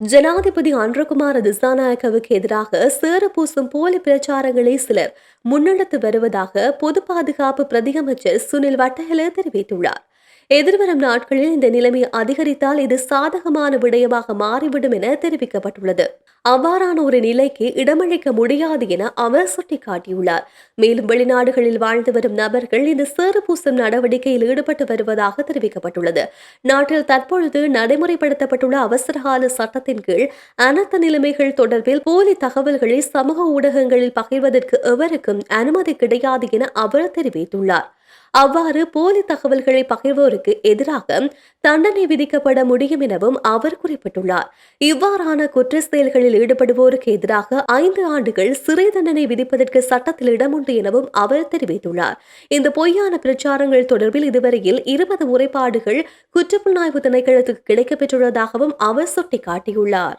ஜனாதிபதி அன்றகுமார திசாநாயக்கவுக்கு எதிராக சேரப்பூசும் போலி பிரச்சாரங்களை சிலர் முன்னெடுத்து வருவதாக பொது பாதுகாப்பு பிரதியமைச்சர் சுனில் வட்டஹல தெரிவித்துள்ளார். எதிர்வரும் நாட்களில் இந்த நிலைமை அதிகரித்தால் இது சாதகமான விடயமாக மாறிவிடும் என தெரிவிக்கப்பட்டுள்ளது. அவ்வாறான ஒரு நிலைக்கு இடமளிக்க முடியாது என அவர் சுட்டிக்காட்டியுள்ளார். மேலும் வெளிநாடுகளில் வாழ்ந்து வரும் நபர்கள் இந்த சேறு பூசும் நடவடிக்கையில் ஈடுபட்டு வருவதாக தெரிவிக்கப்பட்டுள்ளது. நாட்டில் தற்பொழுது நடைமுறைப்படுத்தப்பட்டுள்ள அவசரகால சட்டத்தின் கீழ் அனர்த்த நிலைமைகள் தொடர்பில் போலி தகவல்களை சமூக ஊடகங்களில் பகிர்வதற்கு எவருக்கும் அனுமதி கிடையாது என அவர் தெரிவித்துள்ளார். அவ்வாறு போலி தகவல்களை பகிர்வோருக்கு எதிராக தண்டனை விதிக்கப்பட முடியும் எனவும் அவர் குறிப்பிட்டுள்ளார். இவ்வாறான குற்ற செயல்களில் ஈடுபடுவோருக்கு எதிராக ஐந்து ஆண்டுகள் சிறை தண்டனை விதிப்பதற்கு சட்டத்தில் இடம் உண்டு எனவும் அவர் தெரிவித்துள்ளார். இந்த பொய்யான பிரச்சாரங்கள் தொடர்பில் இதுவரையில் இருபது முறைப்பாடுகள் குற்றப்புலனாய்வு திணைக்களத்துக்கு கிடைக்கப்பெற்றுள்ளதாகவும் அவர் சுட்டிக்காட்டியுள்ளார்.